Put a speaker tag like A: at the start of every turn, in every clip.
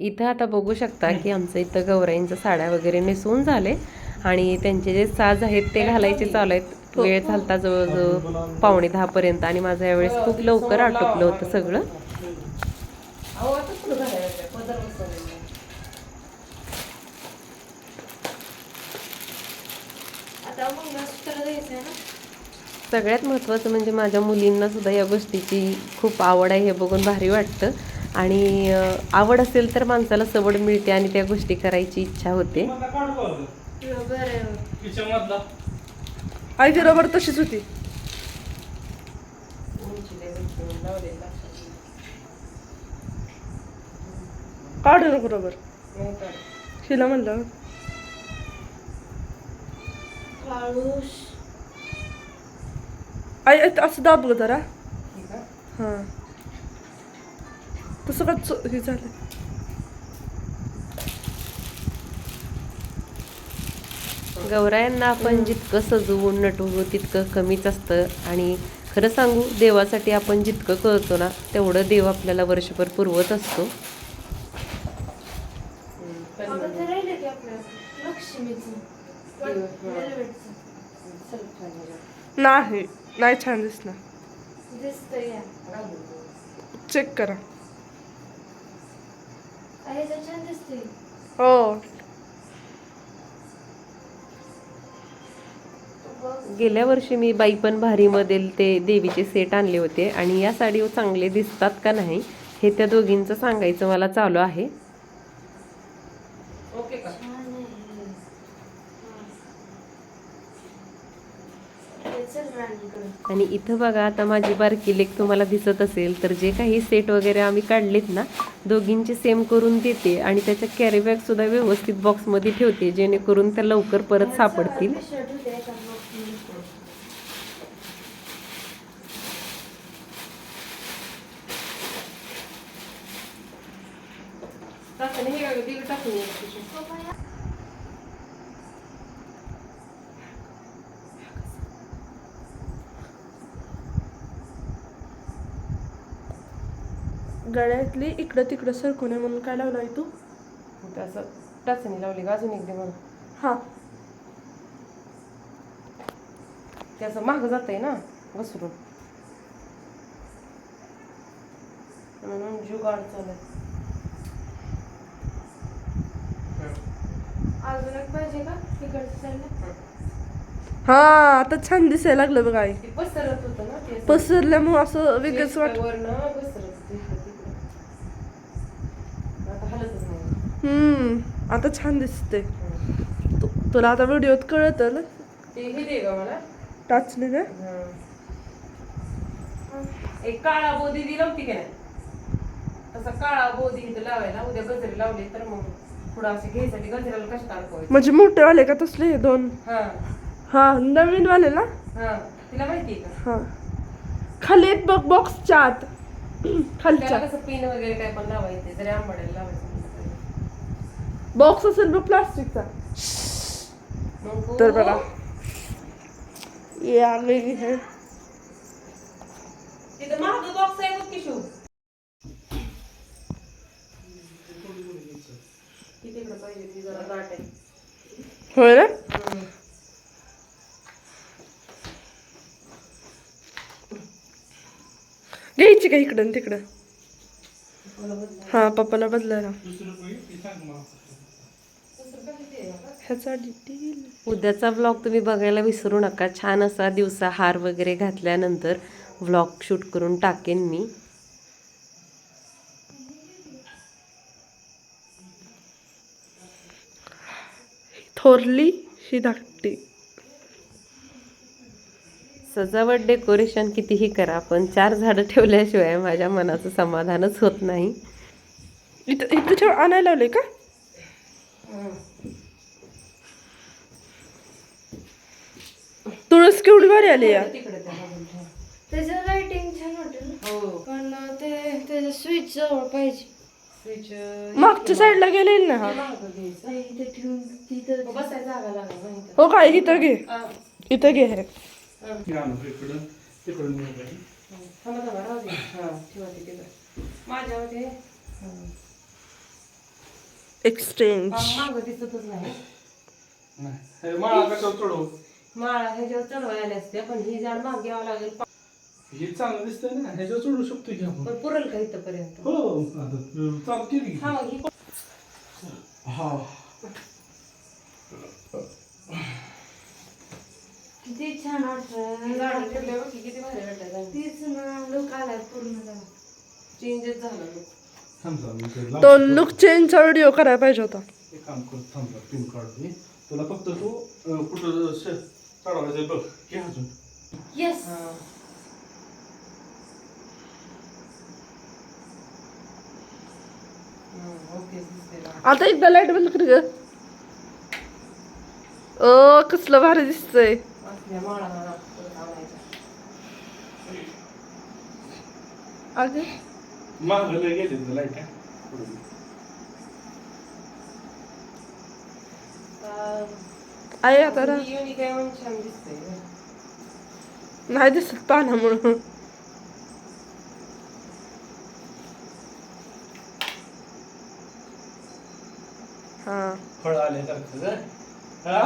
A: इथं आता बघू शकता की आमचं इथं गौराईंच्या साड्या वगैरे नेसवून झाले. आणि त्यांचे जे साज आहेत ते घालायचे चालू आहेत. वेळ झालता जवळजवळ पावणे दहा पर्यंत आणि माझं यावेळेस खूप लवकर आटोपलं होतं सगळं. सगळ्यात महत्त्वाचं म्हणजे माझ्या मुलींना सुद्धा या गोष्टीची खूप आवड आहे हे बघून भारी वाटतं. आणि आवड असेल तर माणसाला सवड मिळते आणि त्या गोष्टी करायची इच्छा होते.
B: आईची रबर तशीच होती. काढू नको रबर. हिला म्हणलं.
C: काळूस
B: आई आई, असं दाब ग जरा. हा. तसं का चो- हे झालं.
A: गौरायांना आपण जितकं सजवून नटवू तितकं कमीच असतं. आणि खरं सांगू देवासाठी आपण जितकं करतो ना तेवढं देव आपल्याला वर्षभर पुरवत असतो.
B: नाही नाही छान दिसणार. चेक करा. हो.
A: गेल्या वर्षी मी बाई पण भारीमधील ते देवीचे सेट आणले होते आणि या साडीवर चांगले दिसतात का नाही हे त्या दोघींचं सांगायचं मला चालू आहे
C: छान आहे हा. हे चल राणीकडे
A: आणि इथं बघा आता माझी बारकी लेख तुम्हाला दिसत असेल तर जे काही सेट वगैरे आम्ही काढलेत ना दोघींचे सेम करून देते आणि त्याच्या कॅरीबॅगसुद्धा सुद्धा व्यवस्थित बॉक्समध्ये ठेवते जेणेकरून त्या लवकर परत सापडतील.
C: शर्ट होते एका box मध्ये.
B: गळ्यातली इकडं तिकडं सरकू नये म्हणून काय लावलं आहे तू
A: असं टाचणी लावली का अजून एकदा म्हणून
B: हा.
A: ते असं मागं जात आहे ना घसरून. म्हणून जुगाड चालू आहे.
C: अजून एक पाहिजे का? तिकडच्या साईडला
B: हा आता छान दिसायला लागलं बघ आई.
A: ते पसरत होतं ना ते असं.
B: पसरल्यामुळे असं वेगळंच वाट
A: वरनं पसरत होतं इकडं तिकडं. आता हलतच नाही
B: हम्म आता छान दिसते. तु- तुला आता व्हिडिओत कळत ना?
A: ते हे दे का मला.
B: टाचली ना
A: एक काळा बोधी दिला होती का? नाही तसा काळा बोधी इथं लावायला उद्या गजरे लावले तर मग पुढं असे घ्यायसाठी गजऱ्याला कष्ट अडकवायचं
B: म्हणजे मोठे वाले का तसले हे दोन?
A: हा.
B: हा नवीन वाले ना
A: हा. तिला माहिती आहे का?
B: हा. खाली एक बघ बॉक्सच्या आत. खालच्या.
A: त्याला कसं पिन वगैरे काय पण लावायचे जरी आंबाड्याला लावायचं.
B: बॉक्स असेल बघ प्लास्टिकचा तर बघा या वेगळी आहे होय ना घ्यायची का इकडं आणि तिकडं हा पप्पाला बदलायला ह्याचा डिटेल
A: उद्याचा व्लॉग तुम्ही बघायला विसरू नका. छान असा दिवसा हार वगैरे घातल्यानंतर व्लॉग शूट करून टाकेन मी.
B: थोरली ही धाकटी.
A: सजावट डेकोरेशन कितीही करा पण चार झाडं ठेवल्याशिवाय माझ्या मनाचं समाधानच होत नाही.
B: इथं इथं ठेव आणायला लावले का? तुळस केवढी भारी आली या?
C: त्याचं लाइटिंग छान वाटेल ना. पण ते त्याचं स्विच जवळ पाहिजे.
B: मागच्या साईडला गेलेली ना? हा
C: आणि इथे ठेवून तिथं
B: हो काय इथं. घे. इथं घे. हे. एक्सचेंज
D: माग दिसतच नाही.
E: हे माळा कशावर
D: माळा ह्याच्यावर चढवायला असते पण ही झाड मागे यावं लागेल.
E: हे चांगलं दिसतंय ना ह्याच्यावर चढवू शकतो की आपण?
D: पण पुरेल का इथपर्यंत?
E: हो आता चालू केली की.
D: हा मग ही
E: हा.
C: किती छान
D: गाडी की किती भारी
C: तीच ना लोक आलाय पूर्ण
D: झालं look.
E: थांब लाव.
B: तो लुक चेंजचा व्हिडिओ करायला पाहिजे होता.
E: एक काम कर थांब पिन काढ मी तुला फक्त तू अं, कुठं श- चढवायचं बघ घे अजून.
D: ना.
B: आता एकदा लाइट बंद कर ग. अ कसलं भारी दिसतंय. अगं.
E: मागं लय गेले तुला
D: लाइट
B: आहे आता रा-
D: ही युनिक आहे म्हणून छान दिसते
B: नाही दिसत पाण्यामुळं हा
E: फळ आले तर हा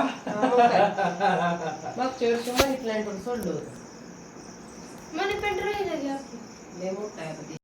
D: मागच्या वर्षी मनी प्लांटवर सोडलं होतं
C: मनी राहिलं
D: मोठा आहे ते.